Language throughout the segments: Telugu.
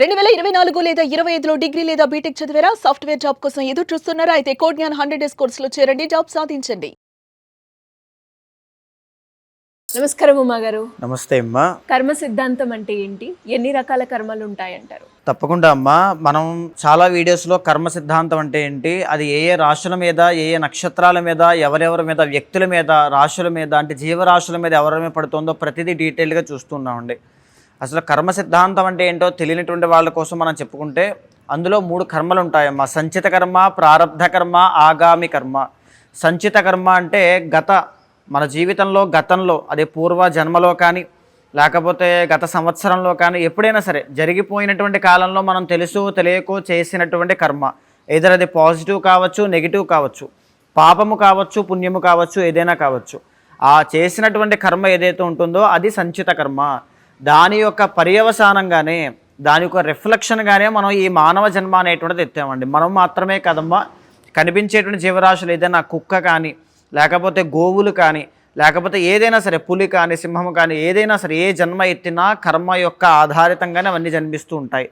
రెండు వేల ఇరవై నాలుగు లేదా ఇరవై ఐదులో డిగ్రీ లేదా బీటెక్ చదివారా? సాఫ్ట్వేర్ జాబ్ కోసం ఎదురు చూస్తున్నారా? అయితే కోడ్ జ్ఞాన్ హండ్రెడ్ డేస్ కోర్సులో చేరండి. జాబ్ సాధించండి. నమస్కారం ఉమా గారు. నమస్తే అమ్మా. కర్మ సిద్ధాంతం అంటే ఏంటి? ఎన్ని రకాల కర్మలు ఉంటాయంటారు? తప్పకుండా అమ్మా. మనం చాలా వీడియోస్లో కర్మ సిద్ధాంతం అంటే ఏంటి? అది ఏ ఏ రాశుల మీద ఏ ఏ నక్షత్రాల మీద ఎవరెవరి మీద వ్యక్తుల మీద రాశుల మీద అంటే జీవరాశుల మీద ఎవరి మీద పడుతుందో ప్రతిదీ డీటెయిల్గా చూస్తున్నామండి అసలు కర్మ సిద్ధాంతం అంటే ఏంటో తెలియనటువంటి వాళ్ళ కోసం మనం చెప్పుకుంటే అందులో మూడు కర్మలు ఉంటాయమ్మా. సంచిత కర్మ ప్రారంధ కర్మ ఆగామి కర్మ. సంచిత కర్మ అంటే గత మన జీవితంలో గతంలో అదే పూర్వ జన్మలో కానీ లేకపోతే గత సంవత్సరంలో కానీ ఎప్పుడైనా సరే జరిగిపోయినటువంటి కాలంలో మనం తెలుసు తెలియకో చేసినటువంటి కర్మ. ఏదైనా అది పాజిటివ్ కావచ్చు నెగిటివ్ కావచ్చు పాపము కావచ్చు పుణ్యము కావచ్చు ఏదైనా కావచ్చు. ఆ చేసినటువంటి కర్మ ఏదైతే ఉంటుందో అది సంచిత కర్మ. దాని యొక్క పర్యవసానంగానే దాని యొక్క రిఫ్లెక్షన్గానే మనం ఈ మానవ జన్మ అనేటువంటిది ఎత్తామండి. మనం మాత్రమే కదమ్మా కనిపించేటువంటి జీవరాశులు ఏదైనా కుక్క కానీ లేకపోతే గోవులు కానీ లేకపోతే ఏదైనా సరే పులి కానీ సింహం కానీ ఏదైనా సరే ఏ జన్మ ఎత్తినా కర్మ యొక్క ఆధారితంగానే అవన్నీ జన్మిస్తూ ఉంటాయి.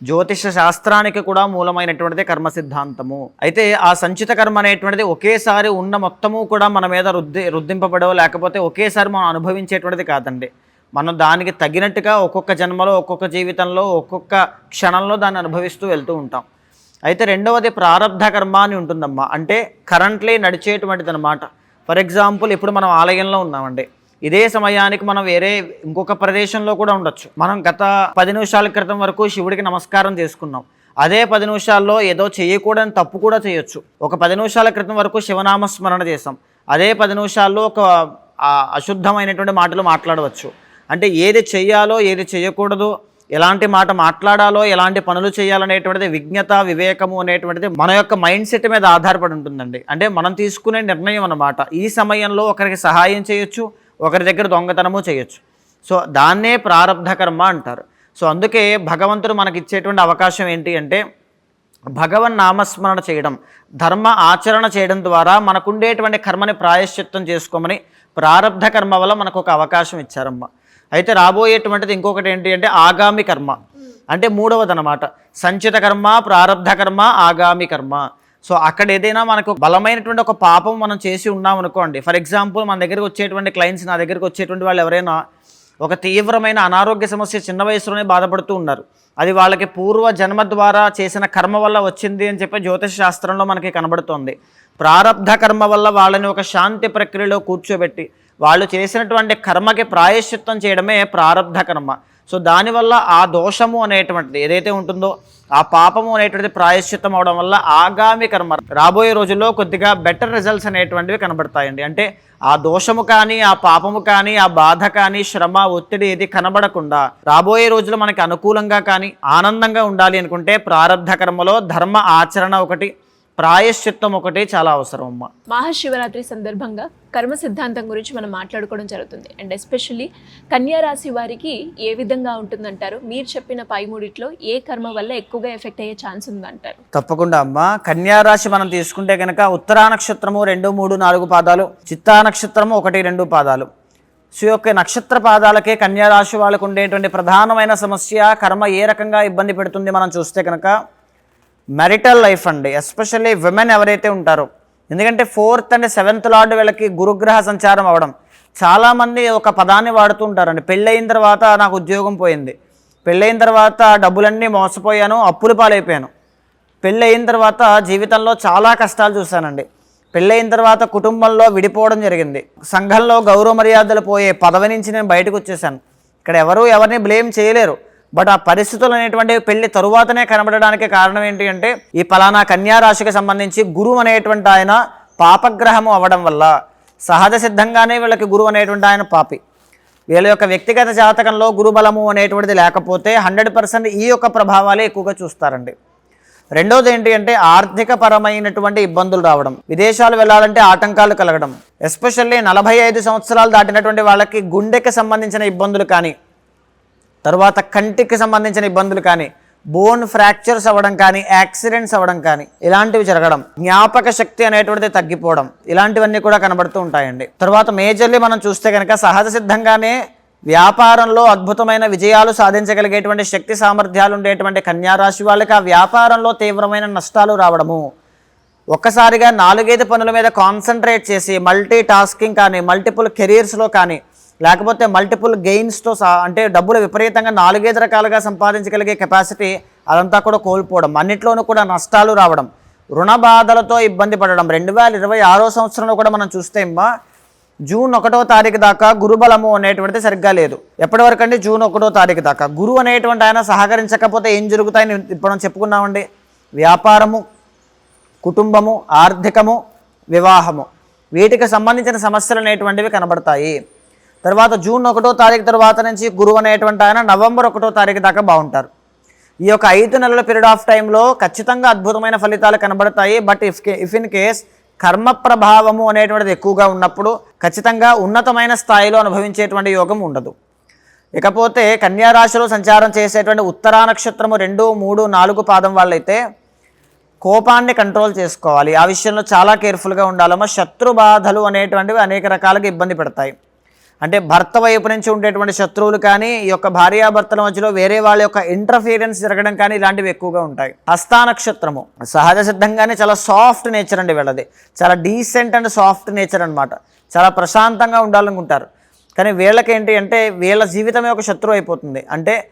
జ్యోతిష శాస్త్రానికి కూడా మూలమైనటువంటిది కర్మ సిద్ధాంతము. అయితే ఆ సంచిత కర్మ అనేటువంటిది ఒకేసారి ఉన్న మొత్తము కూడా మన మీద రుద్ది రుద్దింపబడవు లేకపోతే ఒకేసారి మనం అనుభవించేటువంటిది కాదండి. మనం దానికి తగినట్టుగా ఒక్కొక్క జన్మలో ఒక్కొక్క జీవితంలో ఒక్కొక్క క్షణంలో దాన్ని అనుభవిస్తూ వెళ్తూ ఉంటాం. అయితే రెండవది ప్రారంధ కర్మ అని ఉంటుందమ్మా. అంటే కరెంట్లీ నడిచేటువంటిది అనమాట ఫర్ ఎగ్జాంపుల్ ఇప్పుడు మనం ఆలయంలో ఉన్నామండి. ఇదే సమయానికి మనం వేరే ఇంకొక ప్రదేశంలో కూడా ఉండొచ్చు. మనం గత పది నిమిషాల క్రితం వరకు శివుడికి నమస్కారం చేసుకున్నాం. అదే పది నిమిషాల్లో ఏదో చేయకూడని తప్పు కూడా చేయొచ్చు. ఒక పది నిమిషాల క్రితం వరకు శివనామస్మరణ చేసాం అదే పది నిమిషాల్లో ఒక అశుద్ధమైనటువంటి మాటలు మాట్లాడవచ్చు. అంటే ఏది చేయాలో ఏది చేయకూడదు ఎలాంటి మాట మాట్లాడాలో ఎలాంటి పనులు చేయాలనేటువంటిది విజ్ఞత వివేకము అనేటువంటిది మన యొక్క మైండ్ సెట్ మీద ఆధారపడి ఉంటుందండి. అంటే మనం తీసుకునే నిర్ణయం అన్నమాట. ఈ సమయంలో ఒకరికి సహాయం చేయొచ్చు ఒకరి దగ్గర దొంగతనము చేయొచ్చు. సో దాన్నే ప్రారబ్ధ కర్మ అంటారు. సో అందుకే భగవంతుడు మనకి ఇచ్చేటువంటి అవకాశం ఏంటి అంటే భగవన్ నామస్మరణ చేయడం ధర్మ ఆచరణ చేయడం ద్వారా మనకుండేటువంటి కర్మని ప్రాయశ్చిత్తం చేసుకోమని ప్రారబ్ధ కర్మ వల్ల మనకు ఒక అవకాశం ఇచ్చారమ్మ. అయితే రాబోయేటువంటిది ఇంకొకటి ఏంటి అంటే ఆగామి కర్మ. అంటే మూడవది అనమాట సంచిత కర్మ ప్రారబ్ధ కర్మ ఆగామి కర్మ. సో అక్కడ ఏదైనా మనకు బలమైనటువంటి ఒక పాపం మనం చేసి ఉన్నాం అనుకోండి. ఫర్ ఎగ్జాంపుల్ మన దగ్గరికి వచ్చేటువంటి క్లయింట్స్ నా దగ్గరికి వచ్చేటువంటి వాళ్ళు ఎవరైనా ఒక తీవ్రమైన అనారోగ్య సమస్య చిన్న వయసులోనే బాధపడుతూ ఉన్నారు. అది వాళ్ళకి పూర్వ జన్మ ద్వారా చేసిన కర్మ వల్ల వచ్చింది అని చెప్పి జ్యోతిష శాస్త్రంలో మనకి కనబడుతోంది. ప్రారబ్ధ కర్మ వల్ల వాళ్ళని ఒక శాంతి ప్రక్రియలో కూర్చోబెట్టి వాళ్ళు చేసినటువంటి కర్మకి ప్రాయశ్చిత్తం చేయడమే ప్రారబ్ధ కర్మ. సో దానివల్ల ఆ దోషము అనేటువంటిది ఏదైతే ఉంటుందో ఆ పాపము అనేటువంటిది ప్రాయశ్చిత్తం అవడం వల్ల ఆగామి కర్మ రాబోయే రోజుల్లో కొద్దిగా బెటర్ రిజల్ట్స్ అనేటువంటివి కనబడతాయండి. అంటే ఆ దోషము కానీ ఆ పాపము కానీ ఆ బాధ కానీ శ్రమ ఒత్తిడి ఏది కనబడకుండా రాబోయే రోజులు మనకి అనుకూలంగా కానీ ఆనందంగా ఉండాలి అనుకుంటే ప్రారబ్ధ కర్మలో ధర్మ ఆచరణ ఒకటి ప్రాయశ్చిత్తం ఒకటి చాలా అవసరం అమ్మ. మహాశివరాత్రి సందర్భంగా కర్మ సిద్ధాంతం గురించి మనం మాట్లాడుకోవడం జరుగుతుంది. అండ్ ఎస్పెషల్లీ కన్యా రాశి వారికి ఏ విధంగా ఉంటుందంటారు? మీరు చెప్పిన పై మూడిట్లో ఏ కర్మ వల్ల ఎక్కువగా ఎఫెక్ట్ అయ్యే ఛాన్స్ ఉందంటారు? తప్పకుండా అమ్మ. కన్యారాశి మనం తీసుకుంటే కనుక ఉత్తరా నక్షత్రము రెండు మూడు నాలుగు పాదాలు చిత్తా నక్షత్రము ఒకటి రెండు పాదాలు. సో యొక్క నక్షత్ర పాదాలకే కన్యారాశి వాళ్ళకు ఉండేటువంటి ప్రధానమైన సమస్య కర్మ ఏ రకంగా ఇబ్బంది పెడుతుంది మనం చూస్తే కనుక మ్యారిటల్ లైఫ్ అండి. ఎస్పెషల్లీ విమెన్ ఎవరైతే ఉంటారో. ఎందుకంటే ఫోర్త్ అండ్ సెవెంత్ లార్డ్ వీళ్ళకి గురుగ్రహ సంచారం అవడం చాలామంది ఒక పదాన్ని వాడుతూ ఉంటారండి. పెళ్ళయిన తర్వాత నాకు ఉద్యోగం పోయింది. పెళ్ళయిన తర్వాత డబ్బులన్నీ మోసపోయాను అప్పుల పాలైపోయాను. పెళ్ళయిన తర్వాత జీవితంలో చాలా కష్టాలు చూశానండి. పెళ్ళయిన తర్వాత కుటుంబంలో విడిపోవడం జరిగింది. సంఘంలో గౌరవ మర్యాదలు పోయే పదవి నుంచి నేను బయటకు వచ్చేసాను. ఇక్కడ ఎవరు ఎవరిని బ్లేమ్ చేయలేరు. బట్ ఆ పరిస్థితులు అనేటువంటి పెళ్ళి తరువాతనే కనబడడానికి కారణం ఏంటి అంటే ఈ పలానా కన్యా రాశికి సంబంధించి గురువు అనేటువంటి ఆయన పాపగ్రహము అవ్వడం వల్ల సహజ సిద్ధంగానే వీళ్ళకి గురువు అనేటువంటి ఆయన పాపి. వీళ్ళ యొక్క వ్యక్తిగత జాతకంలో గురుబలము అనేటువంటిది లేకపోతే హండ్రెడ్ పర్సెంట్ ఈ యొక్క ప్రభావాలే ఎక్కువగా చూస్తారండి. రెండోది ఏంటి అంటే ఆర్థిక పరమైనటువంటి ఇబ్బందులు రావడం. విదేశాలు వెళ్ళాలంటే ఆటంకాలు కలగడం. ఎస్పెషల్లీ నలభై ఐదు సంవత్సరాలు దాటినటువంటి వాళ్ళకి గుండెకి సంబంధించిన ఇబ్బందులు కానీ తర్వాత కంటికి సంబంధించిన ఇబ్బందులు కానీ బోన్ ఫ్రాక్చర్స్ అవ్వడం కానీ యాక్సిడెంట్స్ అవ్వడం కానీ ఇలాంటివి జరగడం జ్ఞాపక శక్తి అనేటువంటిది తగ్గిపోవడం ఇలాంటివన్నీ కూడా కనబడుతూ ఉంటాయండి. తర్వాత మేజర్లీ మనం చూస్తే కనుక సహజ సిద్ధంగానే వ్యాపారంలో అద్భుతమైన విజయాలు సాధించగలిగేటువంటి శక్తి సామర్థ్యాలు ఉండేటువంటి కన్యారాశి వాళ్ళకి ఆ వ్యాపారంలో తీవ్రమైన నష్టాలు రావడము. ఒక్కసారిగా నాలుగైదు పనుల మీద కాన్సన్ట్రేట్ చేసి మల్టీ టాస్కింగ్ కానీ మల్టిపుల్ కెరీర్స్లో కానీ లేకపోతే మల్టిపుల్ గెయిన్స్తో సా అంటే డబ్బులు విపరీతంగా నాలుగైదు రకాలుగా సంపాదించగలిగే కెపాసిటీ అదంతా కూడా కోల్పోవడం అన్నిట్లోనూ కూడా నష్టాలు రావడం రుణ బాధలతో ఇబ్బంది పడడం. రెండు వేల ఇరవై ఆరో సంవత్సరంలో కూడా మనం చూస్తే జూన్ ఒకటో తారీఖు దాకా గురుబలము అనేటువంటిది సరిగ్గా లేదు. ఎప్పటి వరకు అండి జూన్ ఒకటో తారీఖు దాకా? గురువు అనేటువంటి ఆయన సహకరించకపోతే ఏం జరుగుతాయని ఇప్పుడు మనం చెప్పుకున్నామండి. వ్యాపారము కుటుంబము ఆర్థికము వివాహము. వీటికి సంబంధించిన సమస్యలు అనేటువంటివి కనబడతాయి. తర్వాత జూన్ ఒకటో తారీఖు తర్వాత నుంచి గురువు అనేటువంటి ఆయన నవంబర్ ఒకటో తారీఖు దాకా బాగుంటారు. ఈ యొక్క ఐదు నెలల పీరియడ్ ఆఫ్ టైంలో ఖచ్చితంగా అద్భుతమైన ఫలితాలు కనబడతాయి. But if if in case కర్మ ప్రభావము అనేటువంటిది ఎక్కువగా ఉన్నప్పుడు ఖచ్చితంగా ఉన్నతమైన స్థాయిలో అనుభవించేటువంటి యోగం ఉండదు. ఇకపోతే కన్యారాశిలో సంచారం చేసేటువంటి ఉత్తరా నక్షత్రము రెండు మూడు నాలుగు పాదం వాళ్ళైతే కోపాన్ని కంట్రోల్ చేసుకోవాలి. ఆ విషయంలో చాలా కేర్ఫుల్గా ఉండాలమ్మా. శత్రు బాధలు అనేటువంటివి అనేక రకాలుగా ఇబ్బంది పెడతాయి. అంటే భర్త వైపు నుంచి ఉండేటువంటి శత్రువులు కానీ ఈ యొక్క భార్యాభర్తల మధ్యలో వేరే వాళ్ళ యొక్క ఇంటర్ఫీరెన్స్ జరగడం కానీ ఇలాంటివి ఎక్కువగా ఉంటాయి. హస్తా నక్షత్రము సహజ సిద్ధంగానే చాలా సాఫ్ట్ నేచర్ అండి వీళ్ళది. చాలా డీసెంట్ అండ్ సాఫ్ట్ నేచర్ అనమాట చాలా ప్రశాంతంగా ఉండాలనుకుంటారు. కానీ వీళ్ళకి ఏంటి అంటే వీళ్ళ జీవితమే ఒక శత్రువు అయిపోతుంది. అంటే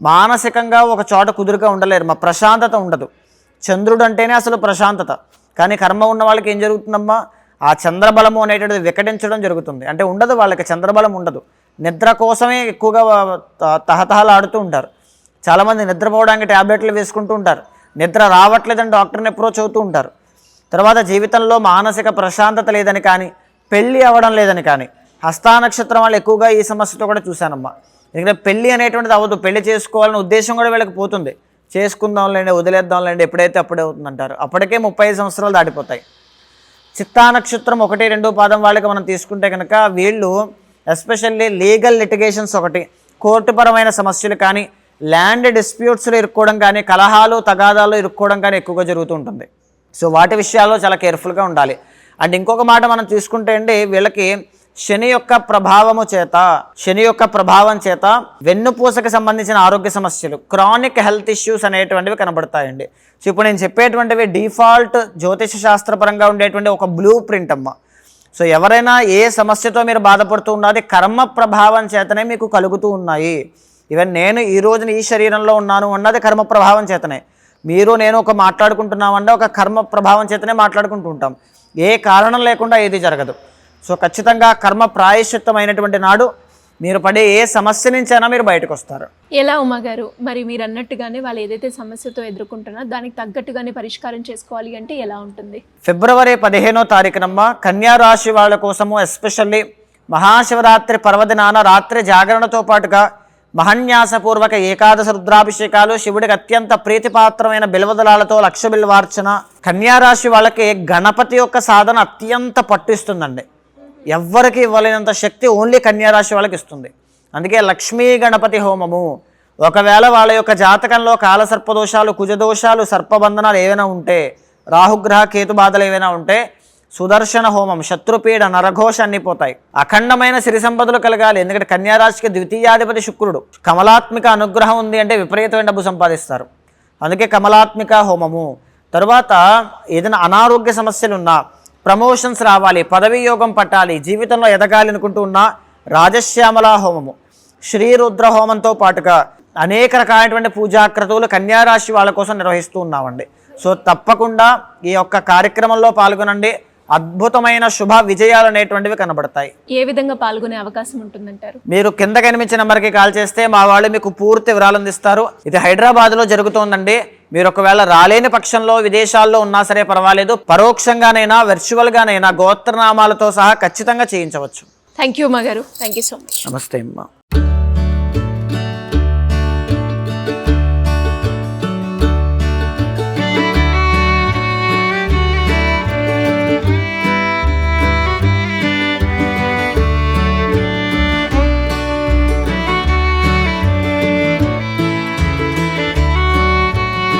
మానసికంగా ఒక చోట కుదురుగా ఉండలేరు మా ప్రశాంతత ఉండదు. చంద్రుడు అంటేనే అసలు ప్రశాంతత. కానీ కర్మ ఉన్న వాళ్ళకి ఏం జరుగుతుందమ్మా? ఆ చంద్రబలము అనేటువంటిది వికటించడం జరుగుతుంది. అంటే ఉండదు వాళ్ళకి చంద్రబలం ఉండదు. నిద్ర కోసమే ఎక్కువగా త- తహతహలాడుతూ ఉంటారు. చాలామంది నిద్రపోవడానికి ట్యాబ్లెట్లు వేసుకుంటూ ఉంటారు. నిద్ర రావట్లేదని డాక్టర్ని అప్రోచ్ అవుతూ ఉంటారు. తర్వాత జీవితంలో మానసిక ప్రశాంతత లేదని కానీ పెళ్ళి అవ్వడం లేదని కానీ హస్తానక్షత్రం వాళ్ళు ఎక్కువగా ఈ సమస్యతో కూడా చూశానమ్మా. ఎందుకంటే పెళ్ళి అనేటువంటిది అవ్వదు. పెళ్ళి చేసుకోవాలనే ఉద్దేశం కూడా వీళ్ళకి పోతుంది. చేసుకుందాంలేండి వదిలేద్దాంలేండి ఎప్పుడైతే అప్పుడే అవుతుందంటారు. అప్పటికే ముప్పై సంవత్సరాలు దాటిపోతాయి. చిత్తా నక్షత్రం ఒకటి రెండు పాదం వాళ్ళకి మనం తీసుకుంటే కనుక వీళ్ళు ఎస్పెషల్లీ లీగల్ లిటిగేషన్స్ ఒకటి కోర్టుపరమైన సమస్యలు కానీ ల్యాండ్ డిస్ప్యూట్స్లో ఇరుక్కోవడం కానీ కలహాలు తగాదాలు ఇరుక్కోవడం కానీ ఎక్కువగా జరుగుతూ ఉంటుంది. సో వాటి విషయాల్లో చాలా కేర్ఫుల్గా ఉండాలి. అండ్ ఇంకొక మాట మనం తీసుకుంటే అండి వీళ్ళకి శని యొక్క ప్రభావము చేత శని యొక్క ప్రభావం చేత వెన్నుపూసకి సంబంధించిన ఆరోగ్య సమస్యలు క్రానిక్ హెల్త్ ఇష్యూస్ అనేటువంటివి కనబడతాయండి. సో ఇప్పుడు నేను చెప్పేటువంటివి డిఫాల్ట్ జ్యోతిష శాస్త్రపరంగా ఉండేటువంటి ఒక బ్లూ ప్రింట్ అమ్మ. సో ఎవరైనా ఏ సమస్యతో మీరు బాధపడుతూ ఉన్నది కర్మ ప్రభావం చేతనే మీకు కలుగుతూ ఉన్నాయి. ఈవెన్ నేను ఈ రోజున ఈ శరీరంలో ఉన్నాను అన్నది కర్మ ప్రభావం చేతనే. మీరు నేను ఒక మాట్లాడుకుంటున్నామంటే ఒక కర్మ ప్రభావం చేతనే మాట్లాడుకుంటూ ఉంటాం. ఏ కారణం లేకుండా ఏది జరగదు. సో ఖచ్చితంగా కర్మ ప్రాయశ్చిత్తమైనటువంటి నాడు మీరు పడే ఏ సమస్య నుంచైనా మీరు బయటకు వస్తారు. ఎలా ఉమా గారు? మరి మీరు అన్నట్టుగానే వాళ్ళు ఏదైతే సమస్యతో ఎదుర్కొంటున్నారో దానికి తగ్గట్టుగానే పరిష్కారం చేసుకోవాలి అంటే ఎలా ఉంటుంది? ఫిబ్రవరి పదిహేనో తారీఖునమ్మ కన్యా రాశి వాళ్ళ కోసము ఎస్పెషల్లీ మహాశివరాత్రి పర్వదినాన రాత్రి జాగరణతో పాటుగా మహన్యాసపూర్వక ఏకాదశ రుద్రాభిషేకాలు శివుడికి అత్యంత ప్రీతిపాత్రమైన బిల్వదలాలతో లక్ష బిల్వార్చన. కన్యా రాశి వాళ్ళకి గణపతి యొక్క సాధన అత్యంత పట్టిస్తుందండి. ఎవ్వరికి ఇవ్వలేనంత శక్తి ఓన్లీ కన్యారాశి వాళ్ళకి ఇస్తుంది. అందుకే లక్ష్మీ గణపతి హోమము. ఒకవేళ వాళ్ళ యొక్క జాతకంలో కాలసర్పదోషాలు కుజదోషాలు సర్పబంధనాలు ఏవైనా ఉంటే రాహుగ్రహ కేతు బాధలు ఏవైనా ఉంటే సుదర్శన హోమం శత్రుపీడ నరఘోష అన్నీ పోతాయి. అఖండమైన సిరి సంపదలు కలగాలి. ఎందుకంటే కన్యారాశికి ద్వితీయాధిపతి శుక్రుడు. కమలాత్మిక అనుగ్రహం ఉంది అంటే విపరీతమైన డబ్బు సంపాదిస్తారు. అందుకే కమలాత్మిక హోమము. తరువాత ఏదైనా అనారోగ్య సమస్యలు ఉన్నా ప్రమోషన్స్ రావాలి పదవీ యోగం పట్టాలి జీవితంలో ఎదగాలి అనుకుంటూ ఉన్న రాజశ్యామల హోమము. శ్రీరుద్ర హోమంతో పాటుగా అనేక రకాలైనటువంటి పూజాక్రతువులు కన్యారాశి వాళ్ళ కోసం నిర్వహిస్తూ ఉన్నామండి. సో తప్పకుండా ఈ యొక్క కార్యక్రమంలో పాల్గొనండి. అద్భుతమైన శుభ విజయాలు అనేటువంటివి కనబడతాయి. ఏ విధంగా పాల్గొనే అవకాశం ఉంటుందంటారు? మీరు కింద కనిపించిన నెంబర్కి కాల్ చేస్తే మా వాళ్ళు మీకు పూర్తి వివరాలు అందిస్తారు. ఇది హైదరాబాద్లో జరుగుతోందండి. మీరు ఒకవేళ రాలేని పక్షంలో విదేశాల్లో ఉన్నా సరే పర్వాలేదు పరోక్షంగానైనా వర్చువల్గానైనా గోత్రనామాలతో సహా ఖచ్చితంగా చేయించవచ్చు. థ్యాంక్ యూ ఉమా గారు. థ్యాంక్ యూ సో మచ్ నమస్తే అమ్మా.